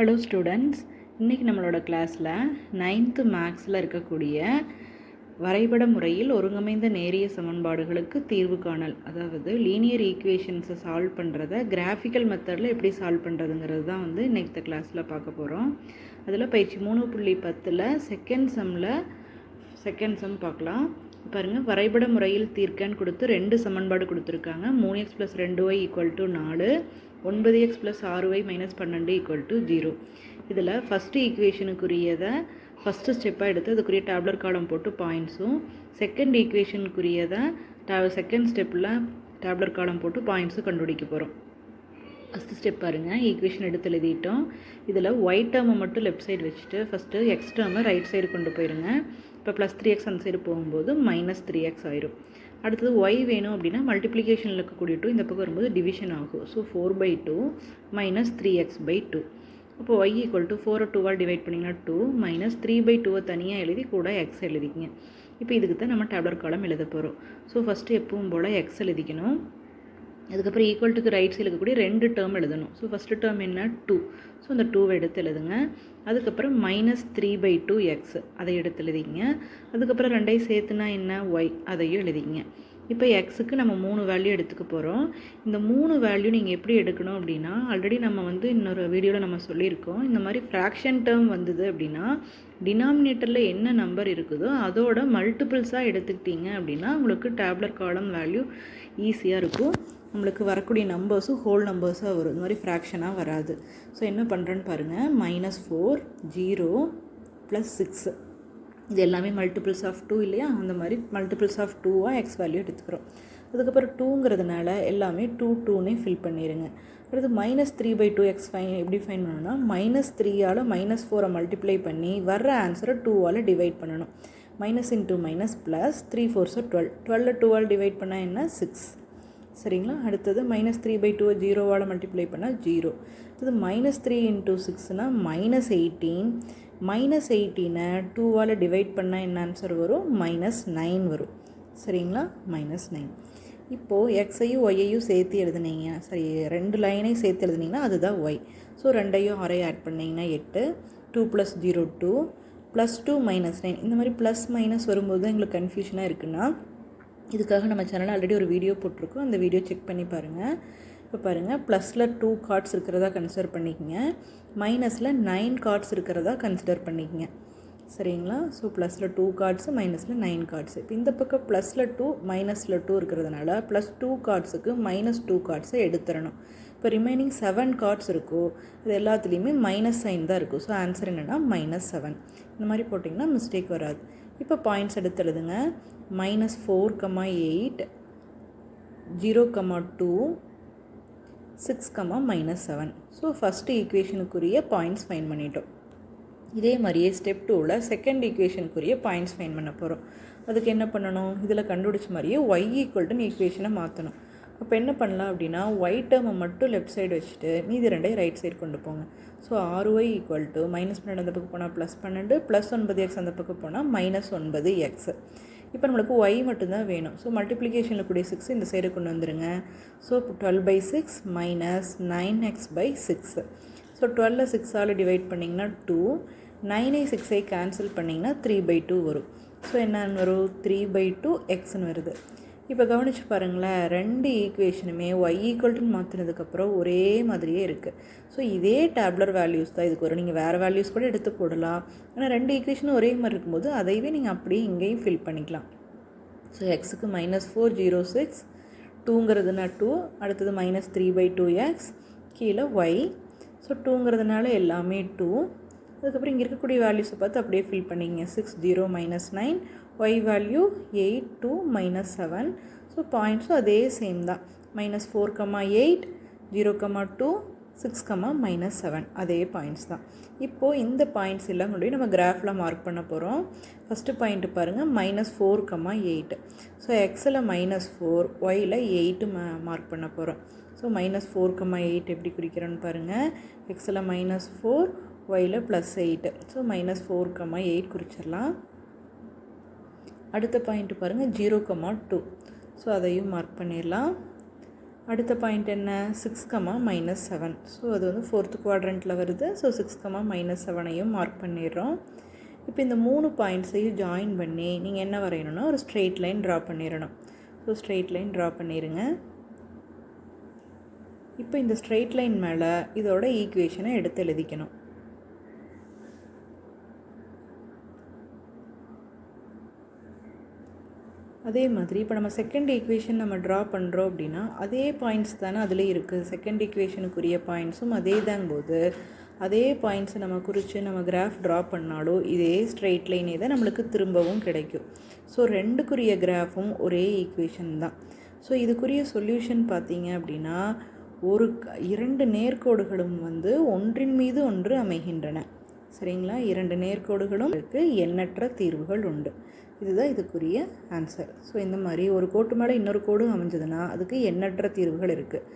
Hello students இன்றைக்கி நம்மளோட கிளாஸில் நைன்த்து மேக்ஸில் இருக்கக்கூடிய வரைபட முறையில் ஒருங்கமைந்த நேரிய சமன்பாடுகளுக்கு தீர்வு காணல். அதாவது லீனியர் ஈக்குவேஷன்ஸை சால்வ் பண்ணுறத கிராஃபிக்கல் மெத்தடில் எப்படி சால்வ் பண்ணுறதுங்கிறது தான் வந்து இன்னைக்கு கிளாஸில் பார்க்க போகிறோம் அதில் பயிற்சி மூணு புள்ளி பத்தில் செகண்ட் சம்மில் செகண்ட் சம் பார்க்கலாம். பாருங்கள் வரைபட முறையில் தீர்க்கன்னு கொடுத்து ரெண்டு சமன்பாடு கொடுத்துருக்காங்க. மூணு எக்ஸ் ப்ளஸ் ரெண்டு ஒய் ஈக்குவல் டு நாலு. ஒன்பது எக்ஸ் ப்ளஸ் ஆறு ஒய் மைனஸ் பன்னெண்டு ஈக்குவல் டு ஜீரோ இதில் ஃபஸ்ட்டு ஈக்குவேஷனுக்குரியதை ஃபஸ்ட்டு ஸ்டெப்பாக எடுத்து அதுக்குரிய டேப்லர் காலம் போட்டு பாயிண்ட்ஸும் செகண்ட் ஈக்குவேஷனுக்குரியதை டே செகண்ட் ஸ்டெப்பில் டேப்லர் காலம் போட்டு பாயிண்ட்ஸும் கண்டுபிடிக்க போகிறோம் ஃபஸ்ட்டு ஸ்டெப் பாருங்கள் ஈக்குவேஷன் எடுத்து எழுதிட்டோம். இதில் ஒயிட் டேர்மை மட்டும் லெஃப்ட் சைடு வச்சுட்டு ஃபஸ்ட்டு எக்ஸ் டேர்மை ரைட் சைடு கொண்டு போயிருங்க. இப்போ ப்ளஸ் த்ரீ எக்ஸ் அந்த சைடு போகும்போது மைனஸ் த்ரீ எக்ஸ் ஆயிரும். அடுத்தது ஒய் வேணும் அப்படின்னா மல்டிப்ளிகேஷனில் இருக்கக்கூடிய டூ இந்த பக்கம் வரும்போது டிவிஷன் ஆகும். So four by two minus three x by two அப்போ ஒய் ஈக்குவல் டு ஃபோரை டூவால் டிவைட் பண்ணிங்கன்னா டூ மைனஸ் த்ரீ பை டூவை தனியாக எழுதி கூட எக்ஸ் எழுதிக்கிங்க. இப்போ இதுக்கு தான் நம்ம டேப்லர் காலம் எழுத போகிறோம் ஸோ ஃபஸ்ட்டு எப்பவும் போல் எக்ஸ் எழுதிக்கணும். அதுக்கப்புறம் ஈக்குவல்ட்டுக்கு ரைட் சைடு இருக்கக்கூடிய ரெண்டு டேர்ம் எழுதணும். ஸோ ஃபஸ்ட்டு டேர்ம் என்ன? டூ ஸோ அந்த டூவை எடுத்து எழுதுங்க. அதுக்கப்புறம் minus three by two x அதை எடுத்து எழுதிங்க. அதுக்கப்புறம் ரெண்டையும் சேர்த்துனா என்ன? ஒய் அதையும் எழுதிங்க. இப்போ எக்ஸுக்கு நம்ம மூணு வேல்யூ எடுத்துக்க போகிறோம் இந்த மூணு வேல்யூ நீங்கள் எப்படி எடுக்கணும் அப்படின்னா ஆல்ரெடி நம்ம வந்து இன்னொரு வீடியோவில் நம்ம சொல்லியிருக்கோம். இந்த மாதிரி ஃப்ராக்ஷன் டேர்ம் வந்தது அப்படின்னா டினாமினேட்டரில் என்ன நம்பர் இருக்குதோ அதோட மல்டிபிள்ஸாக எடுத்துக்கிட்டீங்க அப்படின்னா உங்களுக்கு டேப்லர் காலம் வேல்யூ ஈஸியாக இருக்கும். நம்மளுக்கு வரக்கூடிய நம்பர்ஸும் ஹோல் நம்பர்ஸாக வரும். இந்த மாதிரி ஃப்ராக்ஷனாக வராது. ஸோ என்ன பண்ணுறேன்னு பாருங்கள் minus four zero plus six இது எல்லாமே மல்டிபிள்ஸ் ஆஃப் டூ இல்லையா? அந்த மாதிரி மல்டிபிள்ஸ் ஆஃப் டூவாக எக்ஸ் வேல்யூ எடுத்துக்கிறோம். அதுக்கப்புறம் டூங்கிறதுனால எல்லாமே டூ டூனே ஃபில் பண்ணிடுங்க அடுத்து minus three by two x find எப்படி ஃபைன் பண்ணணும்னா மைனஸ் த்ரீயால் மைனஸ் ஃபோரை மல்டிப்ளை பண்ணி வர்ற ஆன்சரை டூவால் டிவைட் பண்ணணும். Minus into minus plus three four so twelve டுவெல்ல டூவால் டிவைட் பண்ணால் என்ன? சிக்ஸ் சரிங்களா? அடுத்தது மைனஸ் த்ரீ பை டூவை ஜீரோவால் மல்டிப்ளை பண்ணால் ஜீரோ அடுத்தது மைனஸ் த்ரீ இன்ட்டு சிக்ஸ்னால் மைனஸ் எயிட்டீன் மைனஸ் எயிட்டீனை டூவால் டிவைட் பண்ணால் என்ன ஆன்சர் வரும்? மைனஸ் நைன் வரும். சரிங்களா? மைனஸ் நைன் இப்போது எக்ஸையும் ஒய்யையும் சேர்த்து எழுதுனீங்க. சரி ரெண்டு லைனையும் சேர்த்து எழுதுனீங்கன்னா அதுதான் ஒய் ஸோ ரெண்டையும் அரையும் ஆட் பண்ணிங்கன்னா எட்டு. Two plus zero two plus two minus nine இந்த மாதிரி ப்ளஸ் மைனஸ் வரும்போது தான் எங்களுக்கு கன்ஃபியூஷனாக இருக்குன்னா இதுக்காக நம்ம சேனலில் ஆல்ரெடி ஒரு வீடியோ போட்டிருக்கோம். அந்த வீடியோ செக் பண்ணி பாருங்கள் இப்போ பாருங்கள் ப்ளஸில் டூ கார்ட்ஸ் இருக்கிறதா கன்சிடர் பண்ணிக்கங்க. மைனஸில் நைன் கார்ட்ஸ் இருக்கிறதா கன்சிடர் பண்ணிக்கங்க. சரிங்களா? ஸோ ப்ளஸில் டூ கார்ட்ஸு மைனஸில் நைன் கார்ட்ஸு இப்போ இந்த பக்கம் ப்ளஸில் டூ மைனஸில் டூ இருக்கிறதுனால ப்ளஸ் டூ கார்ட்ஸுக்கு மைனஸ் டூ கார்ட்ஸை எடுத்துடணும் இப்போ ரிமைனிங் செவன் கார்ட்ஸ் இருக்கோ இது எல்லாத்துலேயுமே மைனஸ் சைன் தான் இருக்கும். ஸோ ஆன்சர் என்னென்னா மைனஸ் செவன் இந்த மாதிரி போட்டிங்கன்னா மிஸ்டேக் வராது. இப்போ பாயிண்ட்ஸ் எடுத்து எழுதுங்க. Minus four comma eight zero comma two six comma minus seven so first ஈக்குவேஷனுக்குரிய points find பண்ணிட்டோம். இதே மாதிரியே ஸ்டெப் டூவில் செகண்ட் ஈக்குவேஷனுக்குரிய பாயிண்ட்ஸ் ஃபைன் பண்ண போகிறோம் அதுக்கு என்ன பண்ணணும்? இதில் கண்டுபிடிச்ச மாதிரியே ஒய் ஈக்குவல்டுன்னு ஈக்குவேஷனை மாற்றணும் அப்போ என்ன பண்ணலாம் அப்படின்னா ஒய் டேர்மை மட்டும் லெஃப்ட் சைடு வச்சுட்டு மீதி ரெண்டையும் ரைட் சைடு கொண்டு போங்க. ஸோ ஆறு ஒய் ஈக்குவல் டு மைனஸ் பன்னெண்டு அந்த பக்கம் போனால் ப்ளஸ் பன்னெண்டு ப்ளஸ் ஒன்பது எக்ஸ் அந்த பக்கம் போனால் மைனஸ் ஒன்பது எக்ஸ் இப்போ நம்மளுக்கு ஒய் மட்டும்தான் வேணும். ஸோ மல்டிப்ளிகேஷனில் கூடிய சிக்ஸ் இந்த சைடு கொண்டு வந்துடுங்க so twelve by six minus nine x by six so டுவெல்ல சிக்ஸால் டிவைட் பண்ணிங்கன்னா டூ நைனை சிக்ஸை கேன்சல் பண்ணிங்கன்னா த்ரீ பை டூ வரும். ஸோ என்னன்னு வரும்? த்ரீ பை டூ எக்ஸ்னு வருது. இப்போ கவனித்து பாருங்களேன் ரெண்டு ஈக்குவேஷனுமே ஒய் ஈக்குவல்ட்டுன்னு மாற்றினதுக்கப்புறம் ஒரே மாதிரியே இருக்குது ஸோ இதே டேப்லர் வேல்யூஸ் தான் இதுக்கு வரும். நீங்கள் வேறு வேல்யூஸ் கூட எடுத்து போடலாம். ஆனால் ரெண்டு ஈக்குவேஷனும் ஒரே மாதிரி இருக்கும்போது அதையவே நீங்கள் அப்படியே இங்கேயும் ஃபில் பண்ணிக்கலாம். ஸோ எக்ஸுக்கு மைனஸ் ஃபோர் ஜீரோ சிக்ஸ் டூங்கிறதுனா டூ அடுத்தது minus three by two x கீழே ஒய் ஸோ டூங்கிறதுனால எல்லாமே டூ அதுக்கப்புறம் இங்கே இருக்கக்கூடிய வேல்யூஸை பார்த்து அப்படியே ஃபில் பண்ணிங்க six zero minus nine y value eight two minus seven so பாயிண்ட்ஸும் அதே சேம் தான். Minus four comma eight zero comma two six comma minus seven அதே பாயிண்ட்ஸ் தான். இப்போது இந்த பாயிண்ட்ஸ் எல்லாம் கொண்டு போய் நம்ம கிராஃபில் மார்க் பண்ண போகிறோம் ஃபஸ்ட்டு பாயிண்ட்டு பாருங்கள் minus four comma eight so எக்ஸில் மைனஸ் ஃபோர் ஒயில் எயிட்டு மா மார்க் பண்ண போகிறோம் so minus four comma eight எப்படி குறிக்கிறோன்னு பாருங்கள் எக்ஸில் minus four while plus eight so minus four comma eight குறிச்சிடலாம். அடுத்த பாயிண்ட்டு பாருங்கள் ஜீரோ கம்மா டூ ஸோ அதையும் மார்க் பண்ணிடலாம். அடுத்த பாயிண்ட் என்ன? Six comma minus seven so அது வந்து ஃபோர்த்து குவாட்ரண்ட்டில் வருது. ஸோ சிக்ஸ் கமா மைனஸ் செவனையும் மார்க் பண்ணிடுறோம். இப்போ இந்த மூணு பாயிண்ட்ஸையும் ஜாயின் பண்ணி நீங்கள் என்ன வரையணும்னா ஒரு ஸ்ட்ரெயிட் லைன் ட்ரா பண்ணிடணும். ஸோ ஸ்ட்ரெயிட் லைன் ட்ரா பண்ணிடுங்க இப்போ இந்த ஸ்ட்ரெயிட் லைன் மேலே இதோட ஈக்குவேஷனை எடுத்து எழுதிக்கணும். அதே மாதிரி இப்போ நம்ம செகண்ட் ஈக்குவேஷன் நம்ம ட்ரா பண்ணுறோம் அப்படின்னா அதே பாயிண்ட்ஸ் தானே அதில் இருக்குது செகண்ட் ஈக்குவேஷனுக்குரிய பாயிண்ட்ஸும் அதே போது. அதே பாயிண்ட்ஸை நம்ம குறித்து நம்ம கிராஃப் ட்ரா பண்ணாலோ இதே ஸ்ட்ரெயிட் லைனே தான் நம்மளுக்கு திரும்பவும் கிடைக்கும். ஸோ ரெண்டுக்குரிய கிராஃபும் ஒரே ஈக்குவேஷன் தான். ஸோ இதுக்குரிய சொல்யூஷன் பார்த்தீங்க அப்படின்னா ஒரு இரண்டு நேர்கோடுகளும் வந்து ஒன்றின் மீது ஒன்று அமைகின்றன. சரிங்களா? இரண்டு நேர்கோடுகளும் இருக்கு. எண்ணற்ற தீர்வுகள் உண்டு. இதுதான் இதுக்குரிய ஆன்சர் ஸோ இந்த மாதிரி ஒரு கோட்டு மேலே இன்னொரு கோடு அமைஞ்சதுன்னா அதுக்கு எண்ணற்ற தீர்வுகள் இருக்குது